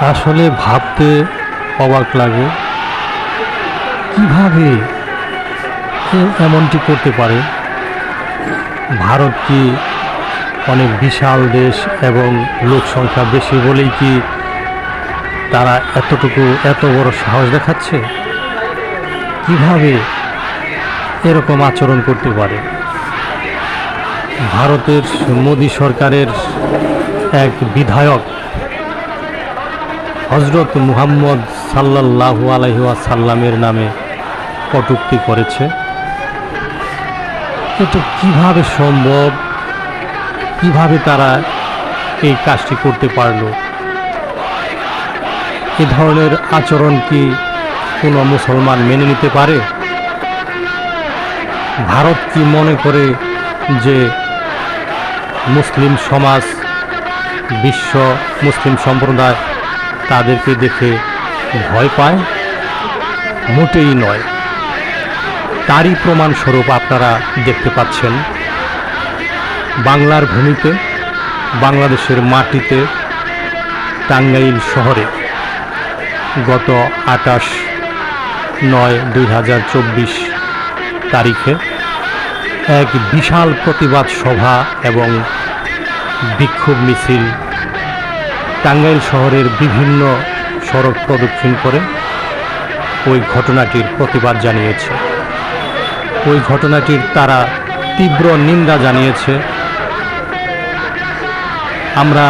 আসলে ভাবতে অবাক লাগে। কীভাবে এমনটি করতে পারে? ভারত কি অনেক বিশাল দেশ এবং লোক সংখ্যা বেশি বলেই কি তারা এতটুকু এত বড় সাহস দেখাচ্ছে? কীভাবে এরকম আচরণ করতে পারে? ভারতের মোদী সরকারের এক বিধায়ক হজরত মুহাম্মদ সাল্লাল্লাহু আলাইহি ওয়াসাল্লামের নামে কটুক্তি করেছে। এটা কীভাবে সম্ভব? কীভাবে তারা এই কাজটি করতে পারল? এ ধরনের আচরণ কি কোনো মুসলমান মেনে নিতে পারে? ভারত কি মনে করে যে মুসলিম সমাজ, বিশ্ব মুসলিম সম্প্রদায় তাদেরকে দেখে ভয় পায়? মোটেই নয়। তারই প্রমাণস্বরূপ আপনারা দেখতে পাচ্ছেন, বাংলার ভূমিতে, বাংলাদেশের মাটিতে, টাঙ্গাইল শহরে গত আটাশ নয় দুই হাজার চব্বিশ তারিখে এক বিশাল প্রতিবাদ সভা এবং বিক্ষোভ মিছিল টাঙ্গাইল শহরের বিভিন্ন সড়ক প্রদক্ষিণ করে ওই ঘটনাটির প্রতিবাদ জানিয়েছে। ওই ঘটনাটির তারা তীব্র নিন্দা জানিয়েছে। আমরা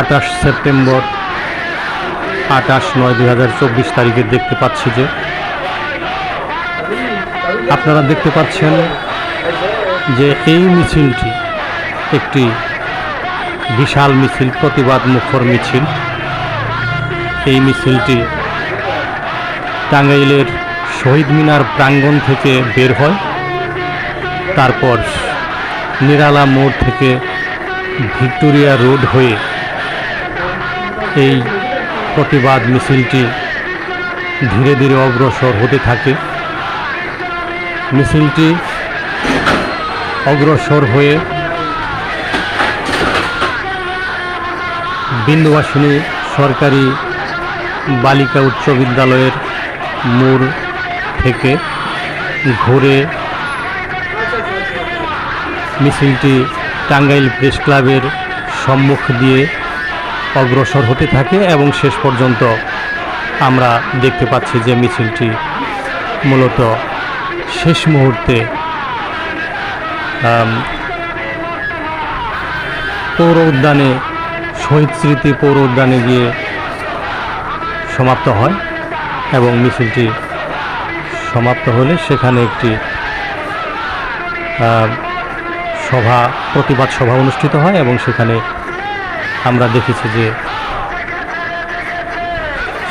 আটাশ সেপ্টেম্বর আটাশ নয় দুই হাজার চব্বিশ তারিখে দেখতে পাচ্ছি যে আপনারা দেখতে পাচ্ছেন যে এই মিছিলটি একটি বিশাল মিছিল, প্রতিবাদ মুখর মিছিল। এই মিছিলটি টাঙ্গাইলের শহীদ মিনার প্রাঙ্গণ থেকে বের হয়। তারপর নিরালা মোড় থেকে ভিক্টোরিয়া রোড হয়ে এই প্রতিবাদ মিছিলটি ধীরে ধীরে অগ্রসর হতে থাকে। মিছিলটি অগ্রসর হয়ে বিন্দুবাসিনী সরকারি বালিকা উচ্চ বিদ্যালয়ের মোড় থেকে ঘুরে মিছিলটি টাঙ্গাইল প্রেস ক্লাবের সম্মুখ দিয়ে অগ্রসর হতে থাকে এবং শেষ পর্যন্ত আমরা দেখতে পাচ্ছি যে মিছিলটি মূলত শেষ মুহূর্তে পৌর উদ্যানে শহীদ স্মৃতি পৌর উদ্যানে গিয়ে সমাপ্ত হয় এবং মিছিলটি সমাপ্ত হলে সেখানে একটি সভা, প্রতিবাদ সভা অনুষ্ঠিত হয় এবং সেখানে আমরা দেখেছি যে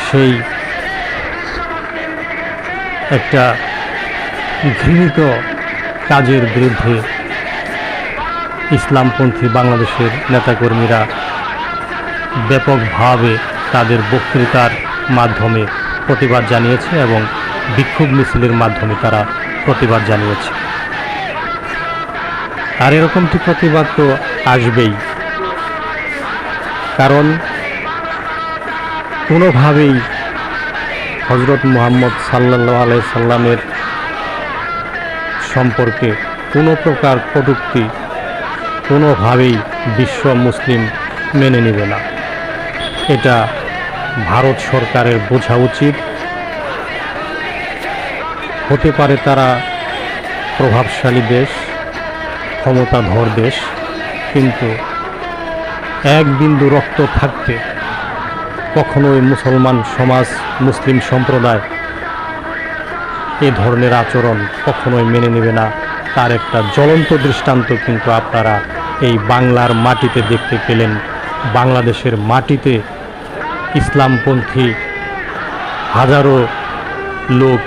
সেই একটা ঘৃণিত কাজের বিরুদ্ধে ইসলামপন্থী বাংলাদেশের নেতাকর্মীরা ব্যাপকভাবে তাদের বক্তৃতার মাধ্যমে প্রতিবাদ জানিয়েছে এবং বিক্ষোভ মিছিলের মাধ্যমে তারা প্রতিবাদ জানিয়েছে। আর এরকমটি প্রতিবাদ তো আসবেই। কারণ কোনোভাবেই হজরত মুহাম্মদ সাল্লাহ আলাই সাল্লামের সম্পর্কে কোনো প্রকার কটূক্তি কোনোভাবেই বিশ্ব মুসলিম মেনে নেবে না। এটা ভারত সরকারের বোঝা উচিত। হতে পারে তারা প্রভাবশালী দেশ, ক্ষমতাধর দেশ, কিন্তু এক বিন্দু রক্ত থাকতে কখনোই মুসলমান সমাজ, মুসলিম সম্প্রদায় এ ধরনের আচরণ কখনোই মেনে নেবে না। তার একটা জ্বলন্ত দৃষ্টান্ত কিন্তু আপনারা এই বাংলার মাটিতে দেখতে পেলেন। বাংলাদেশের মাটিতে ইসলামপন্থী হাজারো লোক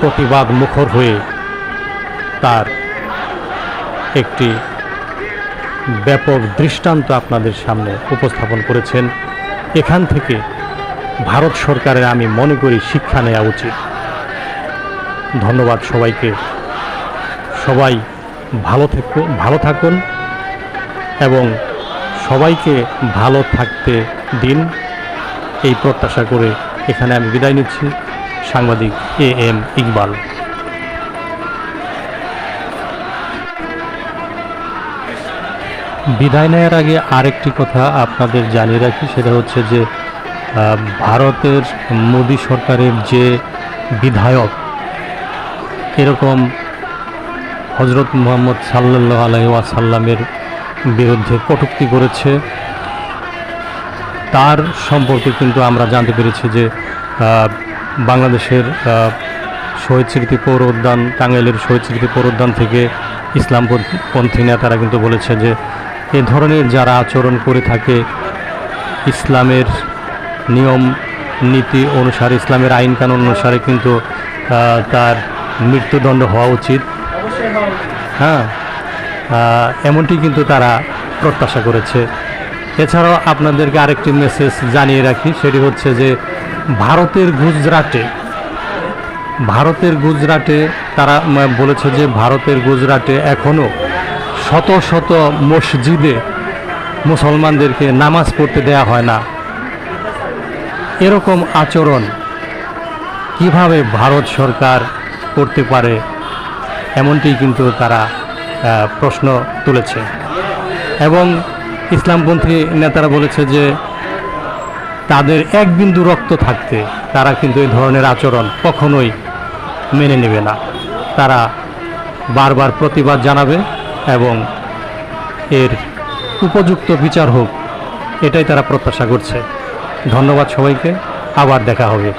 প্রতিবাদ মুখর হয়ে তার একটি ব্যাপক দৃষ্টান্ত আপনাদের সামনে উপস্থাপন করেছেন। এখান থেকে ভারত সরকারের আমি মনে করি শিক্ষা নেওয়া উচিত। ধন্যবাদ সবাইকে। সবাই ভালো থেকো, ভালো থাকুন এবং সবাইকে ভালো থাকতে দিন এই প্রত্যাশা করে এখানে আমি বিদায় নিচ্ছি। সাংবাদিক এ এম ইকবাল। বিদায় নেওয়ার আগে আরেকটি কথা আপনাদের জানিয়ে রাখি, সেটা হচ্ছে যে ভারতের মোদী সরকারের যে বিধায়ক, এরকম হজরত মোহাম্মদ সাল্লাহ আলাই ওয়াসাল্লামের বিরুদ্ধে কটুক্তি করেছে। তার সম্পর্কে কিন্তু আমরা জানতে পেরেছি যে বাংলাদেশের শহীদ স্মৃতি পৌর উদ্যান, টাঙ্গাইলের শহীদ স্মৃতি পৌর উদ্যান থেকে ইসলামপন্থী নেতারা কিন্তু বলেছে যে, এ ধরনের যারা আচরণ করে থাকে, ইসলামের নিয়ম, নীতি অনুসারে, ইসলামের আইন কানুন অনুসারে কিন্তু তার মৃত্যুদণ্ড হওয়া উচিত। হ্যাঁ এমনটি কিন্তু তারা প্রত্যাশা করেছে। এছাড়াও আপনাদেরকে আরেকটি মেসেজ জানিয়ে রাখি, সেটি হচ্ছে যে ভারতের গুজরাটে ভারতের গুজরাটে তারা বলেছে যে ভারতের গুজরাটে এখনও শত শত মসজিদে মুসলমানদেরকে নামাজ পড়তে দেয়া হয় না। এরকম আচরণ কীভাবে ভারত সরকার করতে পারে, এমনটি কিন্তু তারা প্রশ্ন তুলেছে। এবং ইসলামপন্থী নেতারা বলেছে যে তাদের এক বিন্দু রক্ত থাকতে তারা কিন্তু এই ধরনের আচরণ কখনোই মেনে নেবে না। তারা বারবার প্রতিবাদ জানাবে এবং এর উপযুক্ত বিচার হোক, এটাই তারা প্রত্যাশা করছে। ধন্যবাদ সবাইকে, আবার দেখা হবে।